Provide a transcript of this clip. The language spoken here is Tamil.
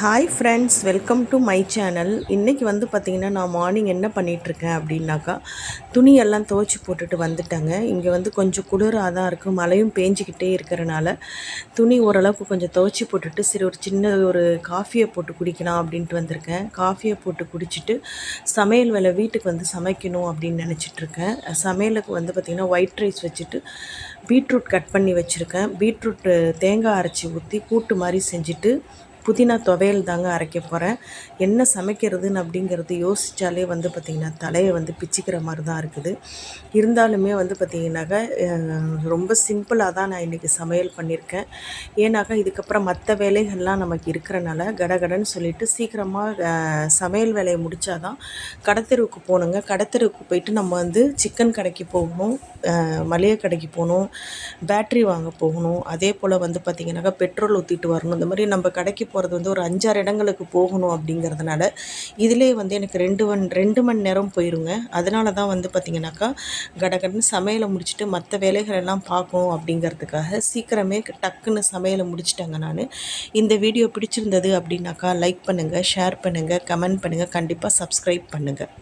Hi friends welcome to my channel இன்றைக்கி வந்து பார்த்திங்கன்னா நான் மார்னிங் என்ன பண்ணிகிட்ருக்கேன் அப்படின்னாக்கா துணியெல்லாம் துவைச்சி போட்டுட்டு வந்துட்டேங்க. இங்கே வந்து கொஞ்சம் குளிராக தான் இருக்குது மழையும் பேஞ்சிக்கிட்டே இருக்கிறனால துணி ஓரளவுக்கு கொஞ்சம் துவைச்சி போட்டுட்டு சரி ஒரு சின்ன ஒரு காஃபியை போட்டு குடிக்கலாம் அப்படின்ட்டு வந்திருக்கேன். காஃபியை போட்டு குடிச்சிட்டு சமையல் வேலை வீட்டுக்கு வந்து சமைக்கணும் அப்படின்னு நினச்சிட்ருக்கேன் சமையலுக்கு வந்து பார்த்திங்கன்னா ஒயிட் ரைஸ் வச்சுட்டு பீட்ரூட் கட் பண்ணி வச்சுருக்கேன். பீட்ரூட்டு தேங்காய் அரைச்சி ஊற்றி கூட்டு மாதிரி செஞ்சுட்டு புதினா துவையல் தாங்க அரைக்க போகிறேன் என்ன சமைக்கிறதுன்னு அப்படிங்கிறது யோசித்தாலே வந்து பார்த்திங்கன்னா தலையை வந்து பிச்சுக்கிற மாதிரி தான் இருக்குது. இருந்தாலுமே வந்து பார்த்திங்கனாக்கா ரொம்ப சிம்பிளாக தான் நான் இன்றைக்கி சமையல் பண்ணியிருக்கேன் ஏன்னாக்கா இதுக்கப்புறம் மற்ற வேலைகள்லாம் நமக்கு இருக்கிறனால கடகடன்னு சொல்லிவிட்டு சீக்கிரமாக சமையல் வேலையை முடித்தா தான் கடத்தெருவுக்கு போகணுங்க. கடத்தெருவுக்கு போயிட்டு நம்ம வந்து சிக்கன் கடைக்கு போகணும் மளிகை கடைக்கு போகணும் பேட்ரி வாங்க போகணும். அதே போல் வந்து பார்த்திங்கனாக்கா பெட்ரோல் ஊற்றிட்டு வரணும். இந்த மாதிரி நம்ம கடைக்கு போகிறது வந்து ஒரு அஞ்சாறு இடங்களுக்கு போகணும் அப்படிங்கிறதுனால இதிலே வந்து எனக்கு ரெண்டு மண் ரெண்டு மணி நேரம் போயிருங்க. அதனால தான் வந்து பார்த்திங்கனாக்கா கடகடன்னு சமையலை முடிச்சுட்டு மற்ற வேலைகளெல்லாம் பார்க்கணும் அப்படிங்கிறதுக்காக சீக்கிரமே டக்குன்னு சமையலை முடிச்சிட்டேங்க நான். இந்த வீடியோ பிடிச்சிருந்தது அப்படின்னாக்கா லைக் பண்ணுங்கள் ஷேர் பண்ணுங்கள் கமெண்ட் பண்ணுங்கள் கண்டிப்பாக சப்ஸ்கிரைப் பண்ணுங்கள்